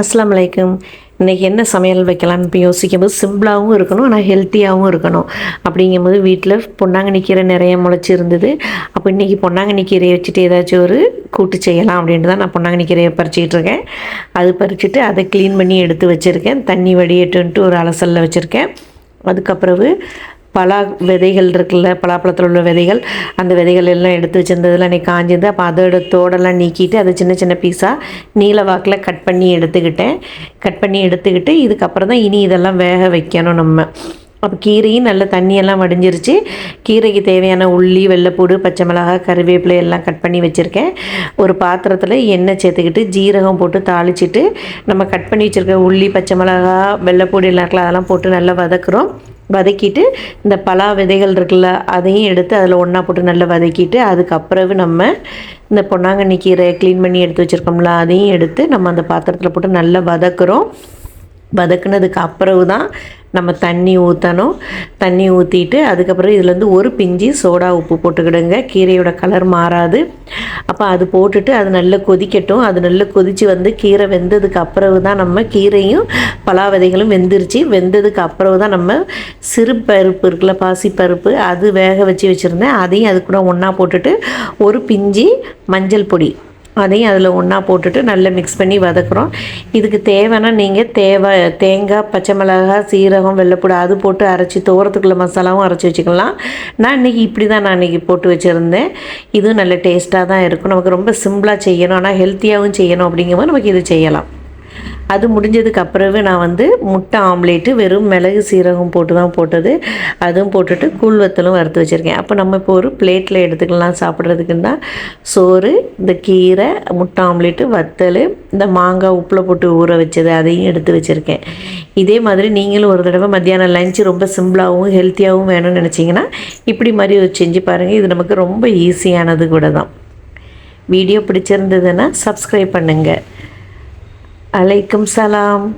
அஸ்லாம் வலைக்கம் இன்றைக்கி என்ன சமையல் வைக்கலாம்னு இப்போ யோசிக்கும்போது சிம்பிளாகவும் இருக்கணும் ஆனால் ஹெல்த்தியாகவும் இருக்கணும். அப்படிங்கும்போது வீட்டில் பொன்னாங்கண்ணி கீரை நிறைய முளைச்சி இருந்தது. அப்போ இன்றைக்கி பொன்னாங்கண்ணி கீரையை வச்சுட்டு ஏதாச்சும் ஒரு கூட்டு செய்யலாம் அப்படின்ட்டு தான் நான் பொன்னாங்கண்ணி கீரையை பறிச்சிக்கிட்டு இருக்கேன். அது பறிச்சுட்டு அதை க்ளீன் பண்ணி எடுத்து வச்சுருக்கேன். தண்ணி வடியட்டுன்ட்டு ஒரு அலசலில் வச்சுருக்கேன். அதுக்கப்புறவு பலா விதைகள் இருக்குல்ல பலாப்பழத்தில் உள்ள விதைகள் அந்த விதைகள் எல்லாம் எடுத்து வச்சிருந்ததெல்லாம் அன்றைக்கி காஞ்சிருந்து அப்போ அதோட தோடெல்லாம் நீக்கிட்டு அதை சின்ன சின்ன பீஸாக நீல வாக்கில் கட் பண்ணி எடுத்துக்கிட்டேன். கட் பண்ணி எடுத்துக்கிட்டு இதுக்கப்புறம் தான் இனி இதெல்லாம் வேக வைக்கணும் நம்ம. அப்போ கீரையும் நல்ல தண்ணியெல்லாம் வடிஞ்சிருச்சு. கீரைக்கு தேவையான உள்ளி வெள்ளைப்பூடு பச்சை மிளகாய் கருவேப்பிலை எல்லாம் கட் பண்ணி வச்சுருக்கேன். ஒரு பாத்திரத்தில் எண்ணெய் சேர்த்துக்கிட்டு ஜீரகம் போட்டு தாளிச்சிட்டு நம்ம கட் பண்ணி வச்சுருக்க உள்ளி பச்சை மிளகாய் வெள்ளைப்பூடு எல்லாம் இருக்கலாம் அதெல்லாம் போட்டு நல்லா வதக்குறோம். வதக்கிட்டு இந்த பலா விதைகள் இருக்குல்ல அதையும் எடுத்து அதில் ஒன்றா போட்டு நல்லா வதக்கிட்டு அதுக்கப்புறவு நம்ம இந்த பொன்னாங்கண்ணி கீரை க்ளீன் பண்ணி எடுத்து வச்சுருக்கோம்ல அதையும் எடுத்து நம்ம அந்த பாத்திரத்தில் போட்டு நல்லா வதக்குறோம். வதக்குனதுக்கு அப்புறவு தான் நம்ம தண்ணி ஊற்றணும் தண்ணி ஊற்றிட்டு அதுக்கப்புறம் இதுலேருந்து ஒரு பிஞ்சி சோடா உப்பு போட்டுக்கிடுங்க. கீரையோட கலர் மாறாது. அப்போ அது போட்டுட்டு அது நல்லா கொதிக்கட்டும். அது நல்லா கொதித்து வந்து கீரை வெந்ததுக்கு அப்புறவு தான் நம்ம கீரையும் பலா விதைகளும் வெந்துருச்சு. வெந்ததுக்கு அப்புறம் தான் நம்ம சிறு பருப்பு இருக்குல்ல பாசி பருப்பு அது வேக வச்சு வச்சுருந்தேன். அதையும் அது கூட ஒன்றா போட்டுட்டு ஒரு பிஞ்சி மஞ்சள் பொடி. அதையும் அதில் ஒன்றா போட்டுட்டு நல்லா மிக்ஸ் பண்ணி வதக்குறோம். இதுக்கு தேவைன்னா நீங்கள் தேவை தேங்காய் பச்சை மிளகாய் சீரகம் வெள்ளைப்பூடு அது போட்டு அரைச்சி தோரத்துக்குள்ள மசாலாவும் அரைச்சி வச்சுக்கலாம். நான் இன்றைக்கி இப்படி தான் நான் இன்றைக்கி போட்டு வச்சுருந்தேன். இதுவும் நல்ல டேஸ்ட்டாக தான் இருக்கும். நமக்கு ரொம்ப சிம்பிளாக செய்யணும். ஆனால் ஹெல்த்தியாகவும் செய்யணும் அப்படிங்கும்போது நமக்கு இது செய்யலாம். அது முடிஞ்சதுக்கு அப்புறவே நான் வந்து முட்டை ஆம்லேட்டு வெறும் மிளகு சீரகம் போட்டு தான் போட்டது. அதுவும் போட்டுட்டு கூழ் வத்தலும் வறுத்து வச்சுருக்கேன். அப்போ நம்ம இப்போ ஒரு பிளேட்டில் எடுத்துக்கலாம். சாப்பிட்றதுக்குன்னா சோறு இந்த கீரை முட்டை ஆம்லேட்டு வத்தல் இந்த மாங்காய் உப்பில் போட்டு ஊற வச்சது அதையும் எடுத்து வச்சுருக்கேன். இதே மாதிரி நீங்களும் ஒரு தடவை மத்தியானம் லஞ்சு ரொம்ப சிம்பிளாகவும் ஹெல்த்தியாகவும் வேணும்னு நினச்சிங்கன்னா இப்படி மாதிரி செஞ்சு பாருங்கள் இது நமக்கு ரொம்ப ஈஸியானது கூட தான். வீடியோ பிடிச்சிருந்ததுன்னா சப்ஸ்கிரைப் பண்ணுங்கள் அலைக்கும் சலாம்.